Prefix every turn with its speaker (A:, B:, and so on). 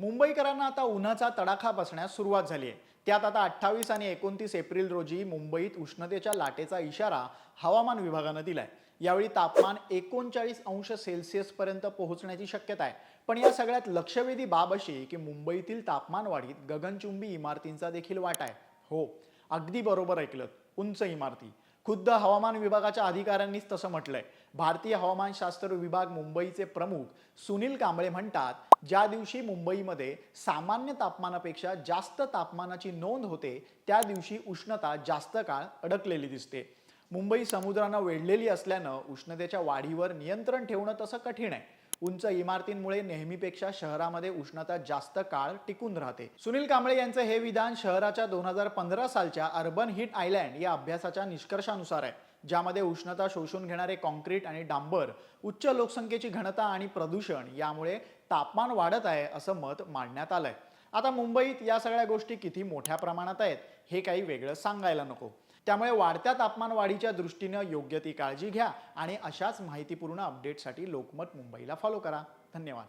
A: मुंबईकरांना आता उन्हाचा तडाखा बसण्यास सुरुवात झाली आहे. त्यात आता अठ्ठावीस आणि एकोणतीस एप्रिल रोजी मुंबईत उष्णतेच्या लाटेचा इशारा हवामान विभागानं दिलाय. यावेळी तापमान एकोणचाळीस अंश सेल्सिअस पर्यंत पोहोचण्याची शक्यता आहे. पण या सगळ्यात लक्षवेधी बाब अशी की मुंबईतील तापमान वाढीत गगनचुंबी इमारतींचा देखील वाटा आहे. हो अगदी बरोबर ऐकलं उंच इमारती. खुद्द हवामान विभागाच्या अधिकाऱ्यांनीच तसं म्हटलंय. भारतीय हवामानशास्त्र विभाग मुंबईचे प्रमुख सुनील कांबळे म्हणतात ज्या दिवशी मुंबईमध्ये सामान्य तापमानापेक्षा जास्त तापमानाची नोंद होते त्या दिवशी उष्णता जास्त काळ अडकलेली दिसते. मुंबई समुद्रानं वेढलेली असल्यानं उष्णतेच्या वाढीवर नियंत्रण ठेवणं तसं कठीण आहे. उंच इमारतींमुळे नेहमीपेक्षा शहरामध्ये उष्णता जास्त काळ टिकून राहते. सुनील कांबळे यांचं हे विधान शहराच्या दोन हजार पंधरा सालच्या अर्बन हिट आयलँड या अभ्यासाच्या निष्कर्षानुसार आहे. ज्यामध्ये उष्णता शोषून घेणारे कॉन्क्रीट आणि डांबर उच्च लोकसंख्येची घनता आणि प्रदूषण यामुळे तापमान वाढत आहे असं मत मांडण्यात आलंय. आता मुंबईत या सगळ्या गोष्टी किती मोठ्या प्रमाणात आहेत हे काही वेगळं सांगायला नको. त्यामुळे वाढत्या तापमान वाढीच्या दृष्टीनं योग्य ती काळजी घ्या आणि अशाच माहितीपूर्ण अपडेटसाठी लोकमत मुंबईला फॉलो करा. धन्यवाद.